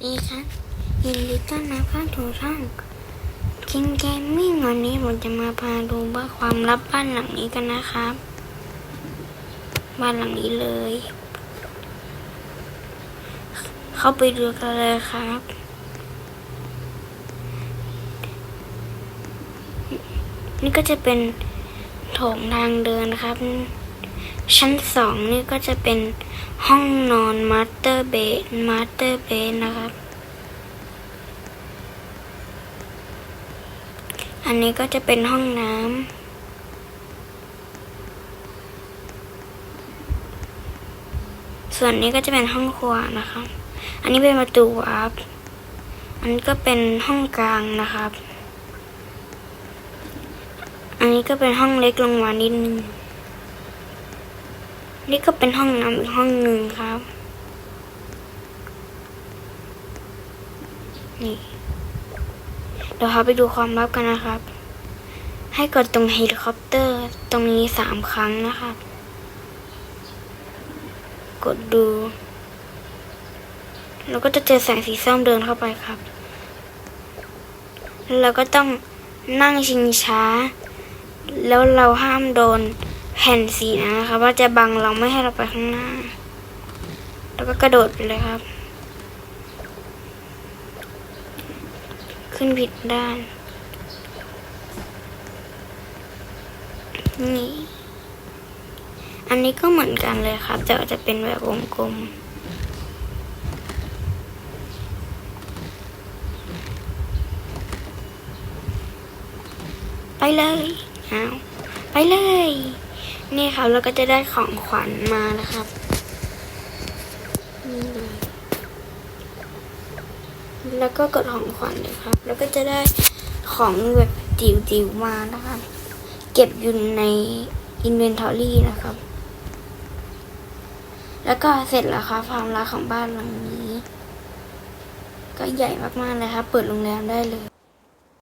ดีครับยินดีต้อนรับเข้าสู่ช่องคิงเกมมิ่งวันนี้ผมจะมาพาดูว่าความลับบ้านหลังนี้กันนะครับ บ้านหลังนี้เลย เข้าไปดูกันเลยครับ นี่ก็จะเป็นโถงทางเดินนะครับ ชั้นสองนี่ก็จะเป็นห้องนอนมาสเตอร์เบดมาสเตอร์เบดนะครับ อันนี้ก็จะเป็นห้องน้ำส่วนนี้ก็จะเป็นห้องครัวนะครับ อันนี้เป็นประตูวาร์ปอันนี้ก็เป็นห้องกลางนะครับ อันนี้ก็เป็นห้องเล็กลงมานิดนึง นี่ก็เป็นห้องน้ำอีกห้องหนึ่งครับ นี่ เดี๋ยวเราไปดูความลับกันนะครับ ให้กดตรงเฮลิคอปเตอร์ตรงนี้สามครั้งนะครับ กดดู แล้วก็จะเจอแสงสีส้มเดินเข้าไปครับ แล้วก็ต้องนั่งชิงช้า แล้วเราห้ามโดน แผ่นสีนะครับว่าจะบังเราไม่ให้เราไปข้างหน้า แล้วก็กระโดดไปเลยครับ ขึ้นผิดด้าน นี่ อันนี้ก็เหมือนกันเลยครับ แต่จะเป็นแบบวงกลมไปเลยเอาไปเลย นี่ครับเราก็จะได้ของขวัญมานะครับนี่เลยแล้วก็กดของขวัญเลยครับ แล้วก็จะได้ของแบบจิ๋วๆมานะครับ เก็บอยู่ใน inventory นะครับ แล้วก็เสร็จแล้วครับความรักของบ้านหลังนี้ ก็ใหญ่มากๆเลยครับ เปิดโรงแรมได้เลย